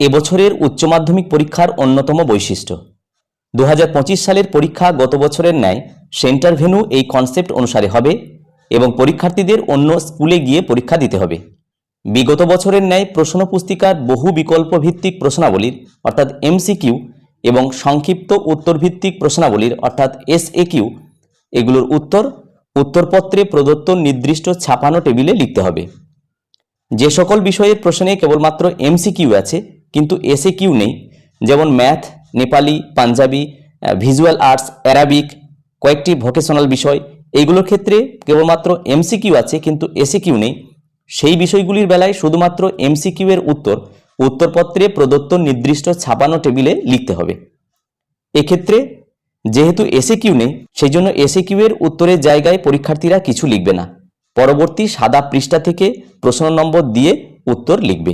এবছরের উচ্চ মাধ্যমিক পরীক্ষার অন্যতম বৈশিষ্ট্য। দু হাজার পঁচিশ সালের পরীক্ষা গত বছরের ন্যায় সেন্টার ভেন্যু এই কনসেপ্ট অনুসারে হবে এবং পরীক্ষার্থীদের অন্য স্কুলে গিয়ে পরীক্ষা দিতে হবে। বিগত বছরের ন্যায় প্রশ্ন পুস্তিকার বহু বিকল্প ভিত্তিক প্রশ্নাবলীর, অর্থাৎ এমসিকিউ, এবং সংক্ষিপ্ত উত্তরভিত্তিক প্রশ্নাবলীর, অর্থাৎ এসএকিউ, এগুলোর উত্তর, উত্তরপত্রে প্রদত্ত নির্দিষ্ট ছাপানো টেবিলে লিখতে হবে। যে সকল বিষয়ের প্রশ্নে কেবলমাত্র এমসিকিউ আছে কিন্তু এসে কিউ নেই। যেমন math, Nepali, Punjabi visual arts, Arabic, কয়েকটি ভোকেশনাল বিষয়, এইগুলোর ক্ষেত্রে কেবলমাত্র এমসিকিউ আছে, কিন্তু এসএ কিউ নেই। সেই বিষয়গুলির বেলায় শুধুমাত্র এমসিকিউ এর উত্তর, উত্তরপত্রে প্রদত্ত নির্দিষ্ট ছাপানো টেবিলে লিখতে হবে। এক্ষেত্রে, যেহেতু এসে কিউ নেই সেই জন্য এসে কিউ এর উত্তরের জায়গায় পরীক্ষার্থীরা কিছু লিখবে না। পরবর্তী সাদা পৃষ্ঠা থেকে প্রশ্ন নম্বর দিয়ে উত্তর লিখবে।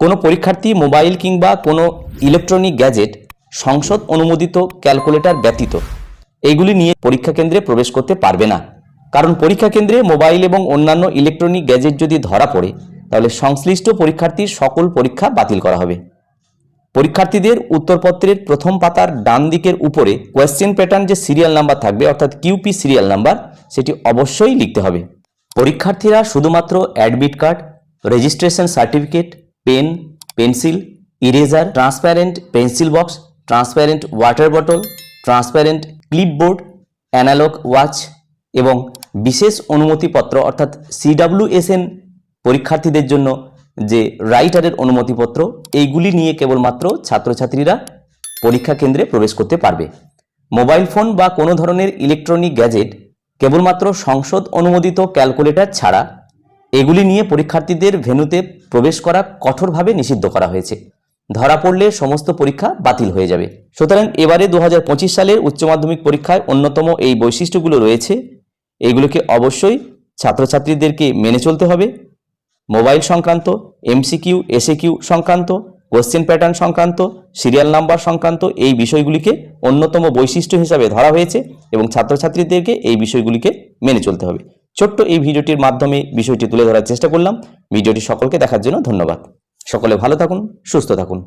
কোনো পরীক্ষার্থী মোবাইল কিংবা কোনো ইলেকট্রনিক গ্যাজেট সংসদ অনুমোদিত ক্যালকুলেটর ব্যতীত এইগুলি নিয়ে পরীক্ষা কেন্দ্রে প্রবেশ করতে পারবে না। কারণ পরীক্ষা কেন্দ্রে মোবাইল এবং অন্যান্য ইলেকট্রনিক গ্যাজেট যদি ধরা পড়ে, তাহলে সংশ্লিষ্ট পরীক্ষার্থীর সকল পরীক্ষা বাতিল করা হবে। পরীক্ষার্থীদের উত্তরপত্রের প্রথম পাতার ডান দিকের উপরে কোয়েশ্চেন প্যাটার্ন যে সিরিয়াল নাম্বার থাকবে, অর্থাৎ কিউপি সিরিয়াল নাম্বার সেটি অবশ্যই লিখতে হবে। পরীক্ষার্থীরা শুধুমাত্র admit card registration certificate pen, pencil, eraser, transparent pencil box, transparent water bottle, transparent clipboard, analogue watch এবং বিশেষ অনুমতিপত্র অর্থাৎ সিডাব্লিউএসএন পরীক্ষার্থীদের জন্য যে রাইটারের অনুমতিপত্র, এইগুলি নিয়ে কেবলমাত্র ছাত্রছাত্রীরা পরীক্ষা কেন্দ্রে প্রবেশ করতে পারবে। মোবাইল ফোন বা কোনো ধরনের ইলেকট্রনিক গ্যাজেট, কেবলমাত্র সংসদ অনুমোদিত ক্যালকুলেটর ছাড়া, এগুলি নিয়ে পরীক্ষার্থীদের ভেন্যুতে প্রবেশ করা কঠোরভাবে নিষিদ্ধ করা হয়েছে। ধরা পড়লে সমস্ত পরীক্ষা বাতিল হয়ে যাবে। সুতরাং এবারে দু হাজার পঁচিশ সালের উচ্চ মাধ্যমিক পরীক্ষায় অন্যতম এই বৈশিষ্ট্যগুলো রয়েছে। এইগুলোকে অবশ্যই ছাত্রছাত্রীদেরকে মেনে চলতে হবে। মোবাইল সংক্রান্ত, এমসিকিউ, এসএকিউ সংক্রান্ত, কোশ্চেন প্যাটার্ন সংক্রান্ত, সিরিয়াল নাম্বার সংক্রান্ত এই বিষয়গুলিকে অন্যতম বৈশিষ্ট্য হিসাবে ধরা হয়েছে এবং ছাত্রছাত্রীদেরকে এই বিষয়গুলিকে মেনে চলতে হবে। ছোট্ট এই ভিডিওটির মাধ্যমে বিষয়টি তুলে ধরার চেষ্টা করলাম। ভিডিওটি সকলকে দেখার জন্য ধন্যবাদ। সকলে ভালো থাকুন সুস্থ থাকুন।